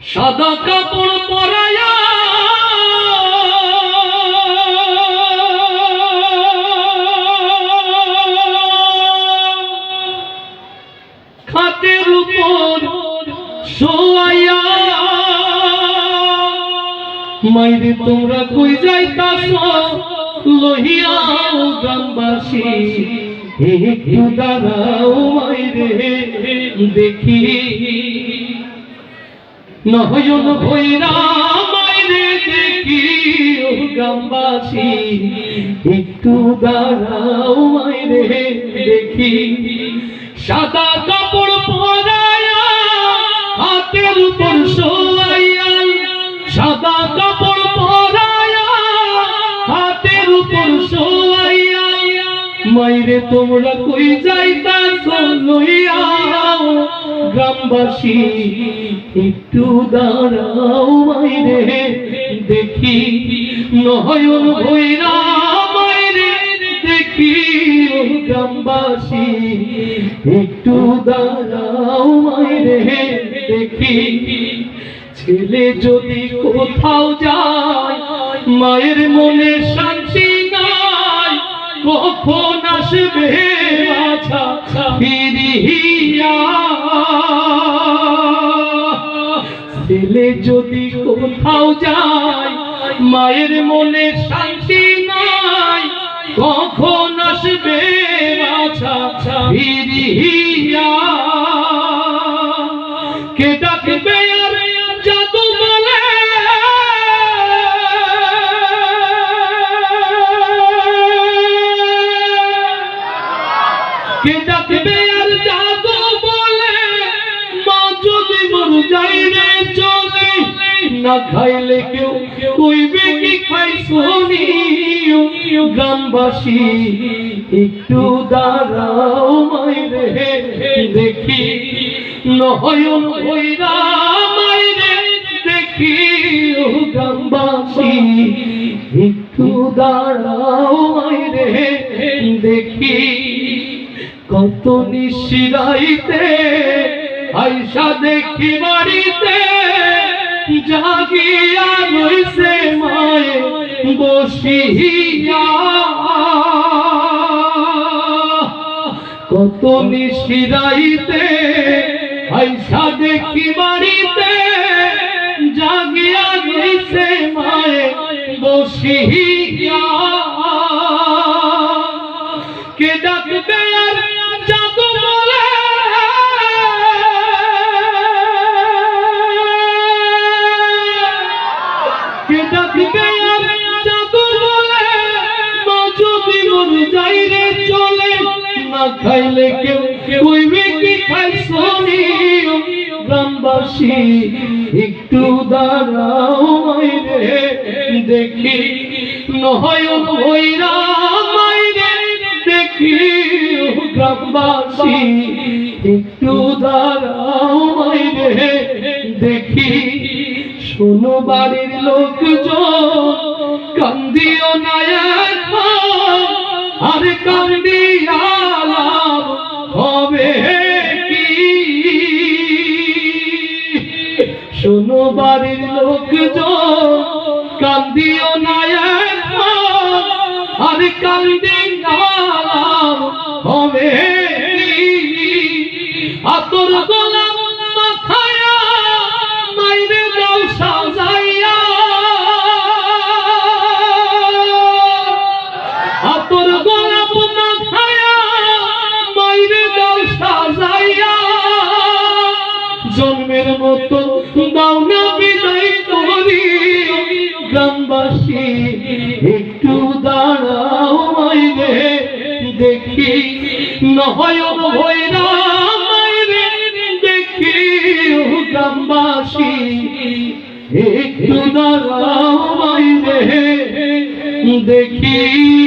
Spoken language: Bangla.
সাদা কাপড় পরায়া। খাটের উপর শোয়াইয়া মাইরে তোমরা কই যাইতাছ? লহিয়াও গ্রামবাসী একটু দাঁড়াও মাইরে, দেখি। নয়ন ভৈরা মাইরে দেখি, ও গ্রামবাসী। একটু দাঁড়াও মাইরে দেখি। সাদা কাপড় পরায়া, হাতের উপর শোয়াইয়া সাদা কাপড় পরায়া, হাতের উপর শোয়াইয়া মাইরে তোমরা কই যাইতাছ লইয়াও গ্রামবাসী, একটু দাঁড়াও মাইরে, দেখি। নয়ন ভৈরা দেখি গ্রামবাসী, একটু দাঁড়াও মাইরে, দেখি। ছেলে যদি কোথাও যায়, মায়ের মনে শান্তি নাই, কখন আসবে আছা ফিরিয়া ছেলে যদি কোথাও যায়, মায়ের মনে শান্তি নাই, কখন আসবে আছা ফিরিয়া খাইলে কেউ খাই শুনি। গ্রামবাসী, একটু দাঁড়াও মাইরে দেখি নয়ন ভৈরা মাইরে দেখি গ্রামবাসী, একটু দাঁড়াও মাইরে দেখি কত নিশিরাইতে আইসা দেখি বাড়িতে, জাগিয়া রইছে মায়ে বসিয়া কত নিশিরাইতে আইসা দেখি বাড়িতে, জাগিয়া রইছে মায়ে বসিয়া খাইলে কেউ কইবে কি খাই শুনি? গ্রামবাসী, একটু দাঁড়াও মাইরে, দেখি। নয়ন ভৈরা মাইরে, দেখি। গ্রামবাসী, একটু দাঁড়াও মাইরে, দেখি। শোনো বাড়ির লোকজন, কান্দিও না এখন আর কান্দিয়া শোনো বাড়ির লোকজন, কান্দিও না আর কান্দিয়া লাভ হবে আতর গোলাম মাথায়া মাইরে দাও সাজাইয়া। আতর গোলাপ মাথায়া মাইরে দাও সাজাইয়া। জন্মের মতো দাও না বিদায় করি গ্রামবাসী, একটু দাঁড়াও মাইরে। দেখি নয়ন ভৈরা মাইরে। দেখি গ্রামবাসী, একটু দাঁড়াও মাইরে। দেখি